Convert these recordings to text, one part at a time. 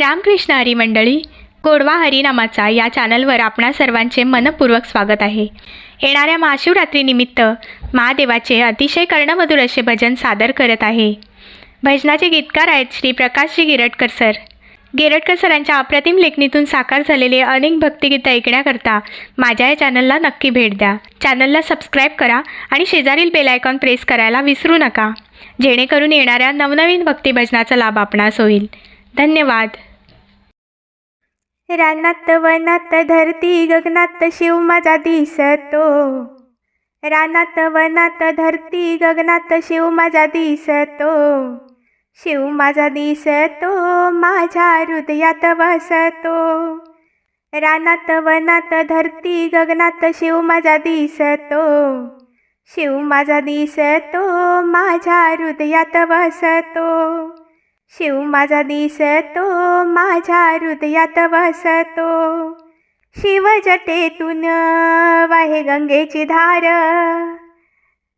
रामकृष्ण हरी मंडळी गोडवा हरिनामाचा या चॅनलवर आपणा सर्वांचे मनपूर्वक स्वागत आहे. येणाऱ्या महाशिवरात्रीनिमित्त महादेवाचे अतिशय कर्णमधुर असे भजन सादर करत आहे. भजनाचे गीतकार आहेत श्री प्रकाशजी गिरटकर सर. गिरटकर सरांच्या अप्रतिम लेखणीतून साकार झालेले अनेक भक्तिगीतं ऐकण्याकरता माझ्या या चॅनलला नक्की भेट द्या. चॅनलला सबस्क्राईब करा आणि शेजारील बेल आयकॉन प्रेस करायला विसरू नका. जेणेकरून येणाऱ्या नवनवीन भक्तिभजनाचा लाभ आपणास होईल. धन्यवाद. रानात वनात धरती गगनात शिव माझा दिसतो. रानात वनात धरती गगनात शिव माझा दिसतो. शिव माझा दिसतो माझ्या हृदयात वसतो. रानात वनात धरती गगनात शिव माझा दिसतो. शिव माझा दिसतो माझ्या हृदयात वसतो. शिव माझा दिसतो माझ्या हृदयात वसतो शिव जटेतून वाहे गंगेची धार.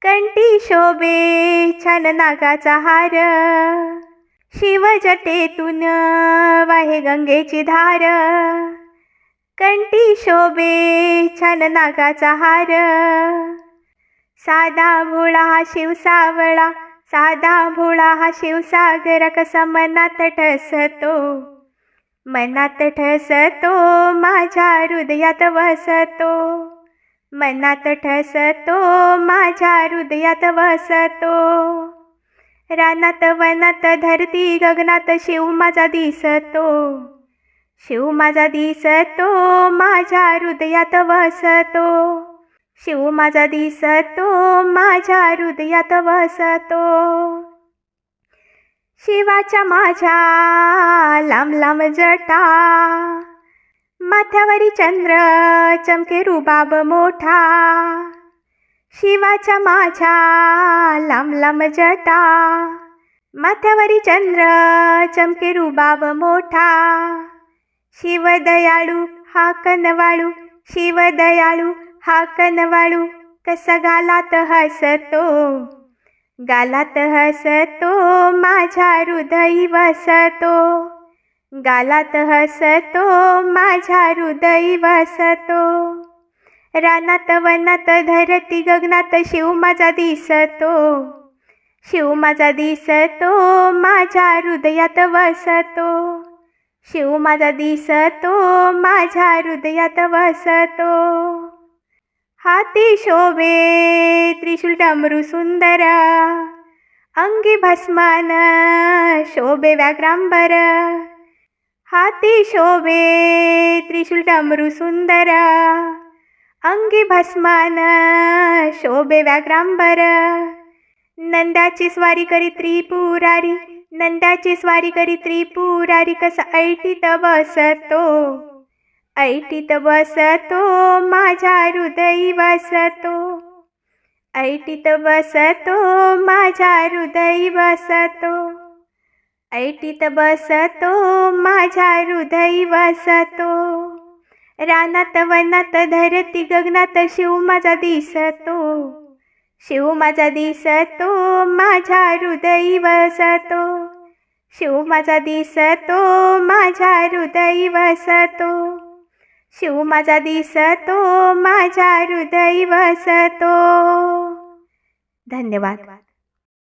कंठी शोभे छान नागाचा हार. शिव जटेतून वाहे गंगेची धार. कंठी शोभे छान नागाचा हार. साधा भोळा शिवसावळा शिव सावळा साधा भोळा हा शिवसागर कसा मनात ठसतो. मनात ठसतो माझ्या हृदयात वसतो. मनात ठसतो माझ्या हृदयात वसतो. रानात वनात धरती गगनात शिव माझा दिसतो. शिव माझा दिसतो माझ्या हृदयात वसतो. शिव माझा दिसतो माझ्या हृदयात वसतो. शिवाच्या माझ्या लांब लांब जटा माथ्यावरी चंद्र चमके रुबाब मोठा. शिवाच्या माझ्या लांब लांब जटा माथ्यावरी चंद्र चमके रुबाब मोठा. शिव दयाळू हा कनवाळू शिव दयाळू हा कनवाळू कसा गालात हसतो? गालात हसतो माझ्या हृदयी वसतो. गालात हसतो माझ्या हृदयी वसतो. रानात वनात धरती गगनात शिव माझा दिसतो. शिव माझा दिसतो माझ्या हृदयात वसतो. शिव माझा दिसतो माझ्या हृदयात वसतो. हाती शोभे त्रिशूल डमरू सुंदर अंगी भस्मान शोभे व्याघ्रांबर. हाती शोभे त्रिशूल डमरू सुंदर अंगी भस्मान शोभे व्याघ्रांबर. नंदाची स्वारी करी त्रिपुरारी नंदाची स्वारी करी त्रिपुरारी कसा ऐटीत बसतो. ऐटीत बसतो माझ्या हृदयी बसतो. ऐटीत बसतो माझ्या हृदयी बसतो. ऐटीत बसतो माझ्या हृदयी बसतो. रानात वनात धरती गगनात शिव माझा दिसतो. शिव माझा दिसतो माझ्या हृदयी वसतो शिव माझा दिसतो माझ्या हृदयी वसतो शिव माझा दिसतो माझ्या हृदय वसतो. धन्यवाद.